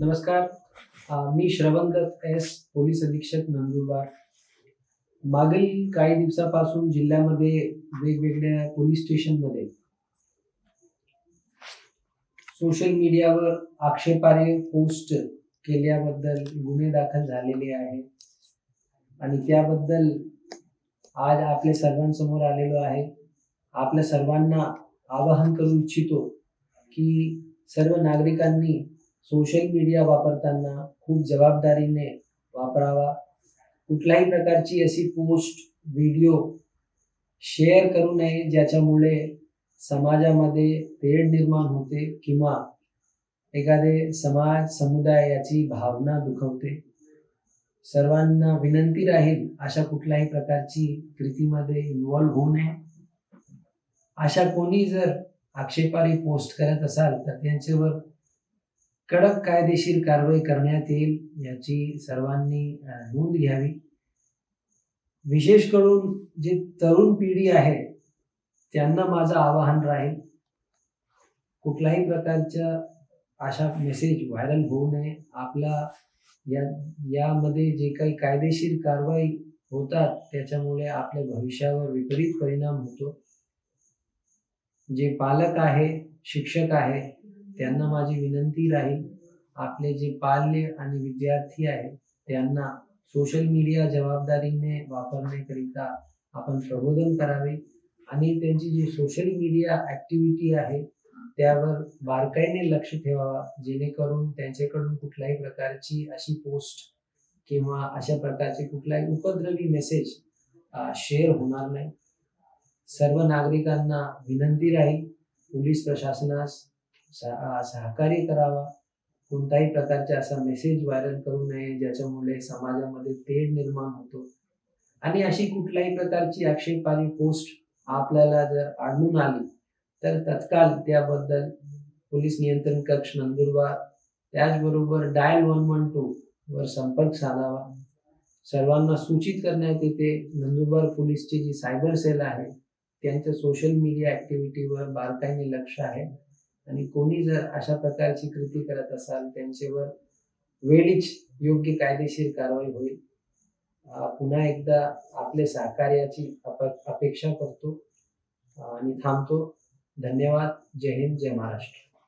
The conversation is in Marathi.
नमस्कार. मी मी श्रवणदत्त एस पोलीस अधीक्षक नंदुरबार. मागील काही दिवसापासून जिल्ह्यामध्ये वेगवेगळ्या पोलीस स्टेशनमध्ये सोशल मीडियावर आक्षेपार्ह पोस्ट केल्याबद्दल गुन्हे दाखल झालेले आहेत. आणि त्याबद्दल आज आपल्या सर्वांसमोर आलेलो आहे. आपल्या सर्वांना आवाहन करू इच्छितो की सर्व नागरिकांनी सोशल मीडिया वापरताना खूप जबाबदारीने वापरावा. कुठल्याही प्रकारची अशी पोस्ट व्हिडिओ शेअर करू नये ज्याच्यामुळे समाजामध्ये तेढ निर्माण होते किंवा एखादे समाज समुदाय याची भावना दुखवते. सर्वांना विनंती राहील अशा कुठल्याही प्रकारची कृतीमध्ये इन्वॉल्व्ह होऊ नये. अशा कोणी जर आक्षेपारी पोस्ट करत असाल तर त्यांच्यावर कडक कायदेशीर कारवाई करण्यात येईल याची सर्वांनी नोंद घ्यावी. विशेष करून जी तरुण पिढी आहे त्यांना माझं आवाहन राहील कुठल्याही प्रकारच्या अशा मेसेज व्हायरल होऊ नये. आपला या यामध्ये जे काही कायदेशीर कारवाई होतात त्याच्यामुळे आपल्या भविष्यावर विपरीत परिणाम होतो. जे पालक आहे शिक्षक आहे त्यांना माझी विनंती राहील. आपले जे पाल्य आणि विद्यार्थी आहेत त्यांना सोशल मीडिया जबाबदारीने वापरण्याकरिता आपण प्रबोधन करावे. आणि त्यांची जी सोशल मीडिया ऍक्टिव्हिटी आहे त्यावर बारकाईने लक्ष ठेवावा. जेणेकरून त्यांच्याकडून कुठल्याही प्रकारची अशी पोस्ट किंवा अशा प्रकारचे कुठलाही उपद्रवी मेसेज शेअर होणार नाही. सर्व नागरिकांना विनंती राहील. पोलीस प्रशासनास सहकार्य करावा. कोणत्याही प्रकारचा असा मेसेज व्हायरल करू नये ज्याच्यामुळे समाजामध्ये तेढ निर्माण होतो. आणि अशी कुठल्याही प्रकारची आक्षेपार्ह पोस्ट आपल्याला जर आढळून आली तर तत्काळ त्याबद्दल पोलीस नियंत्रण कक्ष नंदुरबार त्याचबरोबर डायल वन वन टू वर संपर्क साधावा. सर्वांना सूचित करण्यात येते नंदुरबार पोलीसची जी सायबर सेल आहे त्यांच्या सोशल मीडिया ऍक्टिव्हिटीवर बारकाईने लक्ष आहे. आणि कोणी जर अशा प्रकारची कृती करत असाल त्यांच्यावर वेळीच योग्य कायदेशीर कारवाई होईल. पुन्हा एकदा आपले सहकार्याची अप- अपेक्षा करतो. आणि थांबतो. धन्यवाद. जय हिंद जय महाराष्ट्र.